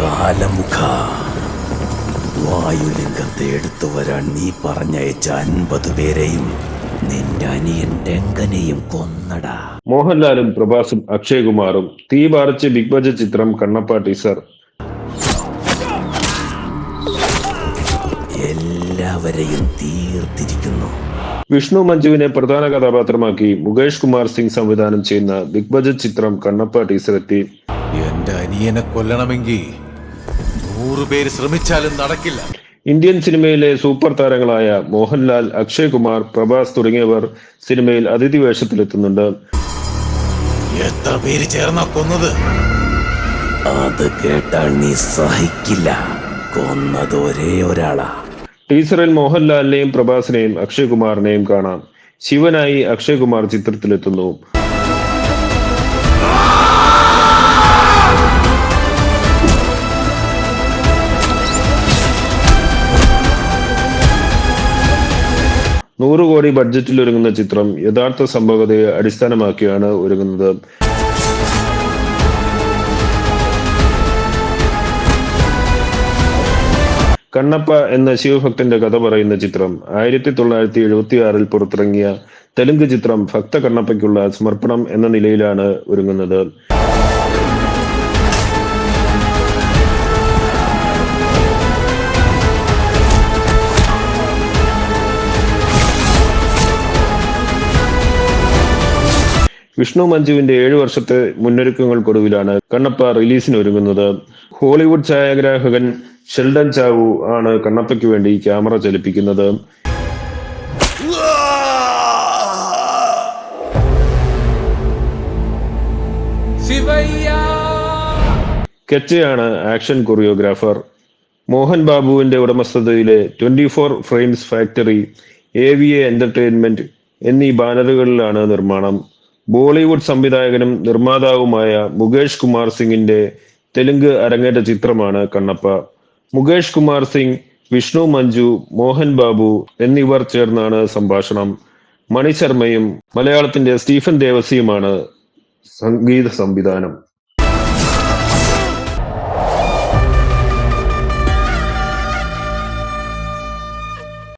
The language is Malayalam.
കാലമുഖ. വായുലിംഗത്തെ എടുത്തു വരാൻ നീ പറഞ്ഞയച്ച അൻപത് പേരെയും നിന്റെ അനിയൻ രംഗനെയും കൊന്നടാ. മോഹൻലാലും പ്രഭാസും അക്ഷയകുമാറും തീ പാറിച്ച് ബിഗ് ബജറ്റ് ചിത്രം കണ്ണപ്പ ടീസർ എല്ലാവരെയും തീർത്തിരിക്കുന്നു. വിഷ്ണു മഞ്ജുവിനെ പ്രധാന കഥാപാത്രമാക്കി മുകേഷ് കുമാർ സിംഗ് സംവിധാനം ചെയ്യുന്ന ബിഗ് ബജറ്റ് ചിത്രം കണ്ണപ്പ ടീസർ എത്തി. എന്റെ അനിയനെ കൊല്ലണമെങ്കിൽ പേര് ശ്രമിച്ചാലും നടക്കില്ല. ഇന്ത്യൻ സിനിമയിലെ സൂപ്പർ താരങ്ങളായ മോഹൻലാൽ അക്ഷയ് കുമാർ പ്രഭാസ് തുടങ്ങിയവർ സിനിമയിൽ അതിഥി വേഷത്തിലെത്തുന്നുണ്ട്. എത്ര പേര് ചേർന്ന കൊന്നത്? അത് കേട്ടാൽ നീ സഹിക്കില്ല. കൊന്നത് ഒരേ ഒരാളാ. ടീസറിൽ മോഹൻലാലിനെയും പ്രഭാസിനെയും അക്ഷയ് കുമാറിനെയും കാണാം. ശിവനായി അക്ഷയ് കുമാർ ചിത്രത്തിലെത്തുന്നു. നൂറ് കോടി ബഡ്ജറ്റിൽ ഒരുങ്ങുന്ന ചിത്രം യഥാർത്ഥ സംഭവതയെ അടിസ്ഥാനമാക്കിയാണ് ഒരുങ്ങുന്നത്. കണ്ണപ്പ എന്ന ശിവഭക്തന്റെ കഥ പറയുന്ന ചിത്രം ആയിരത്തി തൊള്ളായിരത്തി എഴുപത്തി ആറിൽ പുറത്തിറങ്ങിയ തെലുങ്ക് ചിത്രം ഭക്ത കണ്ണപ്പയ്ക്കുള്ള സമർപ്പണം എന്ന നിലയിലാണ് ഒരുങ്ങുന്നത്. വിഷ്ണു മഞ്ജുവിന്റെ ഏഴു വർഷത്തെ മുന്നൊരുക്കങ്ങൾക്കൊടുവിലാണ് കണ്ണപ്പ റിലീസിന് ഒരുങ്ങുന്നത് ഹോളിവുഡ് ഛായാഗ്രാഹകൻ ഷെൽഡൻ ചാവു ആണ് കണ്ണപ്പയ്ക്ക് വേണ്ടി ക്യാമറ ചലിപ്പിക്കുന്നത്. കെച്ചയാണ് ആക്ഷൻ കൊറിയോഗ്രാഫർ. മോഹൻ ബാബുവിന്റെ ഉടമസ്ഥതയിലെ twenty four frames factory A V A entertainment എന്നീ ബാനറുകളിലാണ് നിർമ്മാണം. ബോളിവുഡ് സംവിധായകനും നിർമ്മാതാവുമായ മുകേഷ് കുമാർ സിംഗിന്റെ തെലുങ്ക് അരങ്ങേറ്റ ചിത്രമാണ് കണ്ണപ്പ. മുകേഷ് കുമാർ സിംഗ് വിഷ്ണു മഞ്ജു മോഹൻ ബാബു എന്നിവർ ചേർന്നാണ് സംഭാഷണം. മണിശർമ്മയും മലയാളത്തിന്റെ സ്റ്റീഫൻ ദേവസിയുമാണ് സംഗീത സംവിധാനം.